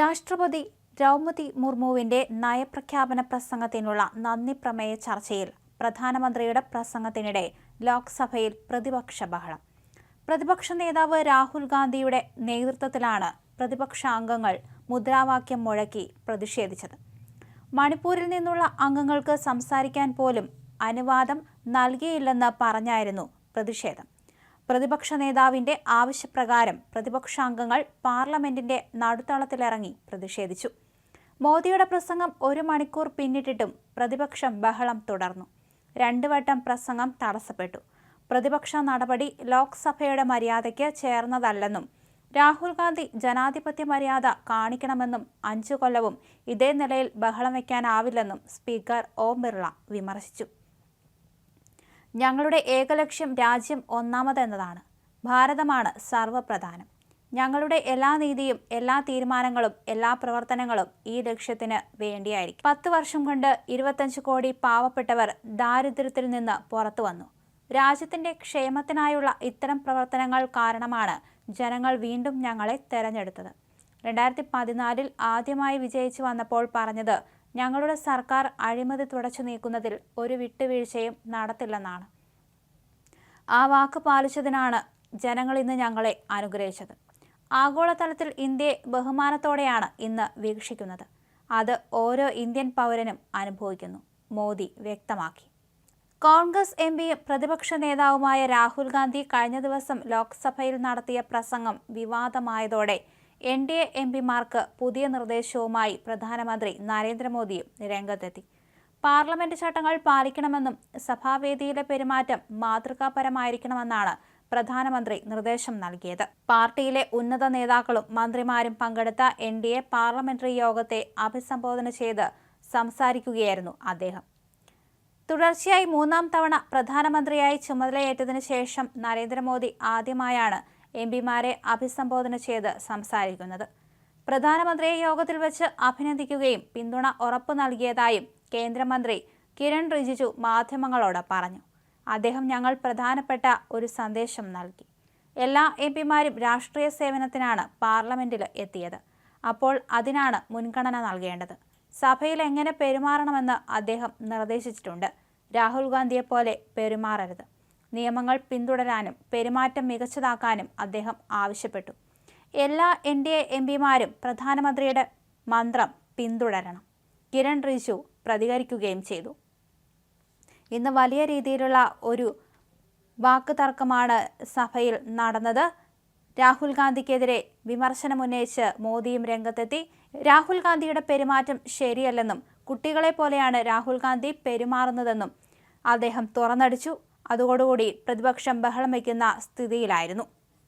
രാഷ്ട്രപതി ദ്രൗപതി മുർമുവിന്റെ നയപ്രഖ്യാപന പ്രസംഗത്തിനുള്ള നന്ദി പ്രമേയ ചർച്ചയിൽ പ്രധാനമന്ത്രിയുടെ പ്രസംഗത്തിനിടെ ലോക്സഭയിൽ പ്രതിപക്ഷ ബഹളം. പ്രതിപക്ഷ നേതാവ് രാഹുൽ ഗാന്ധിയുടെ നേതൃത്വത്തിലാണ് പ്രതിപക്ഷ അംഗങ്ങൾ മുദ്രാവാക്യം മുഴക്കി പ്രതിഷേധിച്ചത്. മണിപ്പൂരിൽ നിന്നുള്ള അംഗങ്ങൾക്ക് സംസാരിക്കാൻ പോലും അനുവാദം നൽകിയില്ലെന്ന് പറഞ്ഞായിരുന്നു പ്രതിഷേധം. പ്രതിപക്ഷ നേതാവിന്റെ ആവശ്യപ്രകാരം പ്രതിപക്ഷാംഗങ്ങൾ പാർലമെന്റിന്റെ നടുത്തളത്തിലിറങ്ങി പ്രതിഷേധിച്ചു. മോദിയുടെ പ്രസംഗം ഒരു മണിക്കൂർ പിന്നിട്ടിട്ടും പ്രതിപക്ഷം ബഹളം തുടർന്നു. രണ്ടു വട്ടം പ്രസംഗം തടസ്സപ്പെട്ടു. പ്രതിപക്ഷ നടപടി ലോക്സഭയുടെ മര്യാദയ്ക്ക് ചേർന്നതല്ലെന്നും രാഹുൽ ഗാന്ധി ജനാധിപത്യ മര്യാദ കാണിക്കണമെന്നും അഞ്ചു കൊല്ലവും ഇതേ നിലയിൽ ബഹളം വയ്ക്കാനാവില്ലെന്നും സ്പീക്കർ ഓം ബിർള വിമർശിച്ചു. ഞങ്ങളുടെ ഏകലക്ഷ്യം രാജ്യം ഒന്നാമതെന്നതാണ്. ഭാരതമാണ് സർവപ്രധാനം. ഞങ്ങളുടെ എല്ലാ നീതിയും എല്ലാ തീരുമാനങ്ങളും എല്ലാ പ്രവർത്തനങ്ങളും ഈ ലക്ഷ്യത്തിന് വേണ്ടിയായിരിക്കും. പത്ത് വർഷം കൊണ്ട് ഇരുപത്തഞ്ച് കോടി പാവപ്പെട്ടവർ ദാരിദ്ര്യത്തിൽ നിന്ന് പുറത്തു വന്നു. രാജ്യത്തിന്റെ ക്ഷേമത്തിനായുള്ള ഇത്തരം പ്രവർത്തനങ്ങൾ കാരണമാണ് ജനങ്ങൾ വീണ്ടും ഞങ്ങളെ തെരഞ്ഞെടുത്തത്. രണ്ടായിരത്തി പതിനാലിൽ ആദ്യമായി വിജയിച്ചു വന്നപ്പോൾ പറഞ്ഞത് ഞങ്ങളുടെ സർക്കാർ അഴിമതി തുടച്ചു നീക്കുന്നതിൽ ഒരു വിട്ടുവീഴ്ചയും നടത്തില്ലെന്നാണ്. ആ വാക്ക് പാലിച്ചതിനാണ് ജനങ്ങൾ ഇന്ന് ഞങ്ങളെ അനുഗ്രഹിച്ചത്. ആഗോളതലത്തിൽ ഇന്ത്യയെ ബഹുമാനത്തോടെയാണ് ഇന്ന് വീക്ഷിക്കുന്നത്. അത് ഓരോ ഇന്ത്യൻ പൗരനും അനുഭവിക്കുന്നു മോദി വ്യക്തമാക്കി. കോൺഗ്രസ് എം പിയും പ്രതിപക്ഷ നേതാവുമായ രാഹുൽ ഗാന്ധി കഴിഞ്ഞ ദിവസം ലോക്സഭയിൽ നടത്തിയ പ്രസംഗം വിവാദമായതോടെ എൻ ഡി എ എം പിമാർക്ക് പുതിയ നിർദ്ദേശവുമായി പ്രധാനമന്ത്രി നരേന്ദ്രമോദിയും രംഗത്തെത്തി. പാർലമെന്റ് ചട്ടങ്ങൾ പാലിക്കണമെന്നും സഭാവേദിയിലെ പെരുമാറ്റം മാതൃകാപരമായിരിക്കണമെന്നാണ് പ്രധാനമന്ത്രി നിർദ്ദേശം നൽകിയത്. പാർട്ടിയിലെ ഉന്നത നേതാക്കളും മന്ത്രിമാരും പങ്കെടുത്ത എൻ ഡി എ പാർലമെന്ററി യോഗത്തെ അഭിസംബോധന ചെയ്ത് സംസാരിക്കുകയായിരുന്നു അദ്ദേഹം. തുടർച്ചയായി മൂന്നാം തവണ പ്രധാനമന്ത്രിയായി ചുമതലയേറ്റതിനു ശേഷം നരേന്ദ്രമോദി ആദ്യമായാണ് എം പിമാരെ അഭിസംബോധന ചെയ്ത് സംസാരിക്കുന്നത്. പ്രധാനമന്ത്രിയെ യോഗത്തിൽ വെച്ച് അഭിനന്ദിക്കുകയും പിന്തുണ ഉറപ്പു നൽകിയതായും കേന്ദ്രമന്ത്രി കിരൺ റിജിജു മാധ്യമങ്ങളോട് പറഞ്ഞു. അദ്ദേഹം ഞങ്ങൾ പ്രധാനപ്പെട്ട ഒരു സന്ദേശം നൽകി. എല്ലാ എം പിമാരും രാഷ്ട്രീയ സേവനത്തിനാണ് പാർലമെന്റിൽ എത്തിയത്. അപ്പോൾ അതിനാണ് മുൻഗണന നൽകേണ്ടത്. സഭയിൽ എങ്ങനെ പെരുമാറണമെന്ന് അദ്ദേഹം നിർദ്ദേശിച്ചിട്ടുണ്ട്. രാഹുൽ ഗാന്ധിയെപ്പോലെ പെരുമാറരുത്. നിയമങ്ങൾ പിന്തുടരാനും പെരുമാറ്റം മികച്ചതാക്കാനും അദ്ദേഹം ആവശ്യപ്പെട്ടു. എല്ലാ എൻ ഡി എ എം പിമാരും പ്രധാനമന്ത്രിയുടെ മന്ത്രം പിന്തുടരണം. കിരൺ റിജു പ്രതികരിക്കുകയും ചെയ്തു. ഇന്ന് വലിയ രീതിയിലുള്ള ഒരു വാക്ക് തർക്കമാണ് സഭയിൽ നടന്നത്. രാഹുൽ ഗാന്ധിക്കെതിരെ വിമർശനമുന്നയിച്ച് മോദിയും രംഗത്തെത്തി. രാഹുൽ ഗാന്ധിയുടെ പെരുമാറ്റം ശരിയല്ലെന്നും കുട്ടികളെ പോലെയാണ് രാഹുൽ ഗാന്ധി പെരുമാറുന്നതെന്നും അദ്ദേഹം തുറന്നടിച്ചു. അതോടുകൂടി പ്രതിപക്ഷം ബഹളം വയ്ക്കുന്ന സ്ഥിതിയിലായിരുന്നു